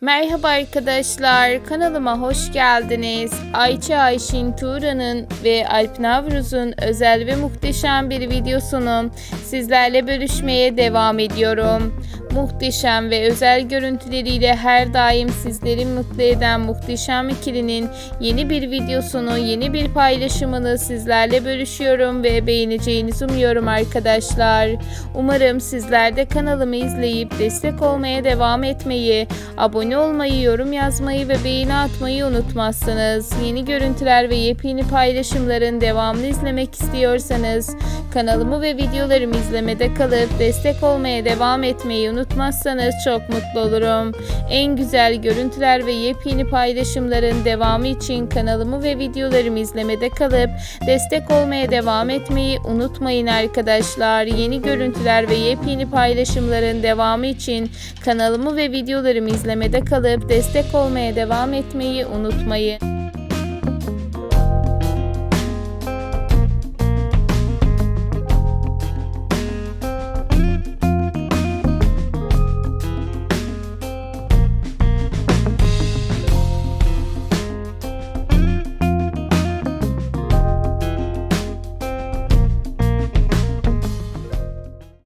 Merhaba arkadaşlar, kanalıma hoş geldiniz. Ayça Ayşin Tuğra'nın ve Alp Navruz'un özel ve muhteşem bir videosunu sizlerle bölüşmeye devam ediyorum. Muhteşem ve özel görüntüleriyle her daim sizleri mutlu eden muhteşem ikilinin yeni bir videosunu, yeni bir paylaşımını sizlerle bölüşüyorum ve beğeneceğinizi umuyorum arkadaşlar. Umarım sizler de kanalımı izleyip destek olmaya devam etmeyi, abone olmayı, yorum yazmayı ve beğeni atmayı unutmazsınız. Yeni görüntüler ve yepyeni paylaşımların devamını izlemek istiyorsanız kanalımı ve videolarımı izlemede kalıp destek olmaya devam etmeyi unutmazsanız çok mutlu olurum. En güzel görüntüler ve yepyeni paylaşımların devamı için kanalımı ve videolarımı izlemede kalıp destek olmaya devam etmeyi unutmayın arkadaşlar. Yeni görüntüler ve yepyeni paylaşımların devamı için kanalımı ve videolarımı izlemede kalıp destek olmaya devam etmeyi unutmayın.